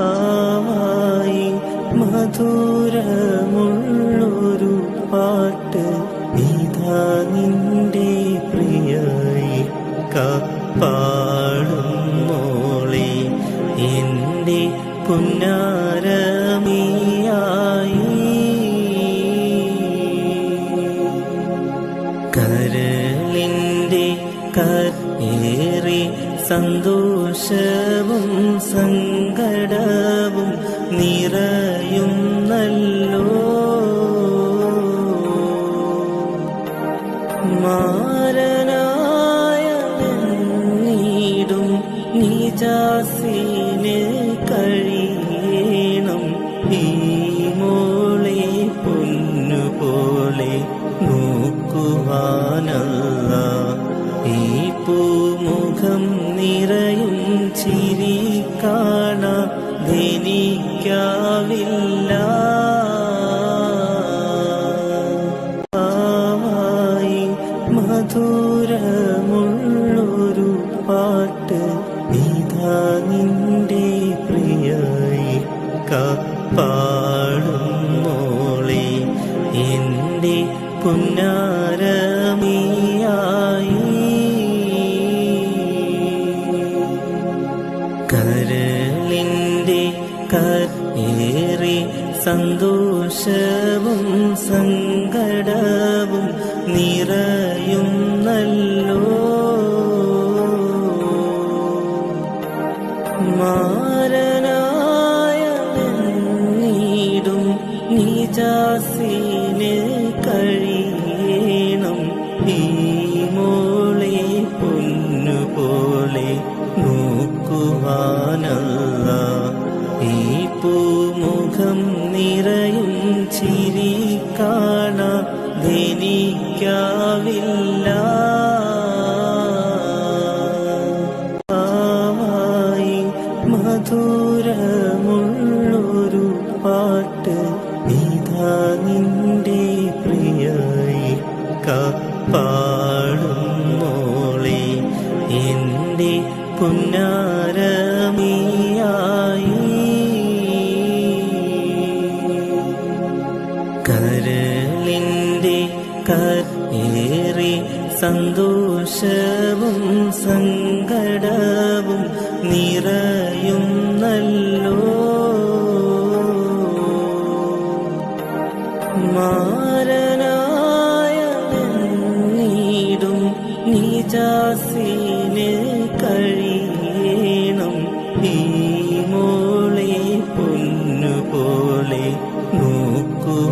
ആവായി മധുരമുള്ളൊരു പാട്ട്. ഇതാ നിന്റെ പ്രിയായി കപ്പാടും മോളെ എന്റെ പുന്നാരമിയായി. കരളിന്റെ കരേറി സന്തോഷവും സങ്കടവും നിറയുന്നല്ലോ. മാരനായ നീടും നിജാസിന് കഴിയണം. ഈ മോളെ പൊന്നുപോലെ നോക്കുവാനല്ല. ആവായി മധുരമുള്ളൊരു നീതാ പ്രിയായി മോളെ. എന്റെ പുന്നാരമിയായി സന്തോഷവും സങ്കടവും നിറയുന്നല്ലോ മാരനായ നീടും നിജാസിന് കഴിയണം. ഈ മോളെ പൊന്നുപോലെ നോക്കുവാനല്ല. ഈ പൂമുഖം നിറയും ചിരി കാണാതെനിക്കാവില്ല ആവായി മധുരമുള്ളൊരു പാട്ട് ഇതാ നിന്റെ പ്രിയായി കപ്പാടും മോളെ എന്റെ പുന്നാരമിയായി കരളിന്റെ കരേറി സന്തോഷവും സങ്കടവും നിറയും നല്ലോ മാരനായ നീടും നിജാസിന്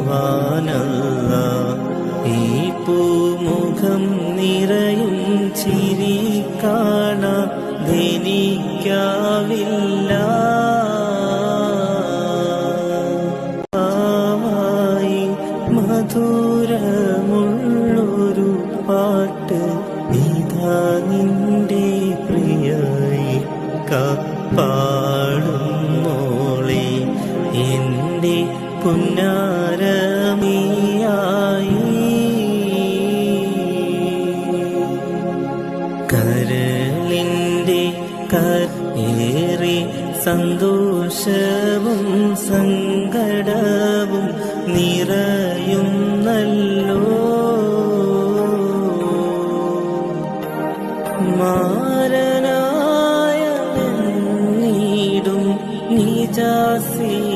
നോക്കുവാനല്ല ഈ പൂമുഖം നിറയും ചിരി കാണാതെനിക്കാവില്ല ആവായി മധുരമുള്ളൊരു പാട്ട് ഇതാ നിന്റെ പ്രിയായി കാപ്പാടും മോളെ. എന്റെ പുന്നാരമിയായി. കരളിന്റെ കരേറി സന്തോഷവും സങ്കടവും നിറയും നല്ലോ മാരനായ നീടും നിജാസിന്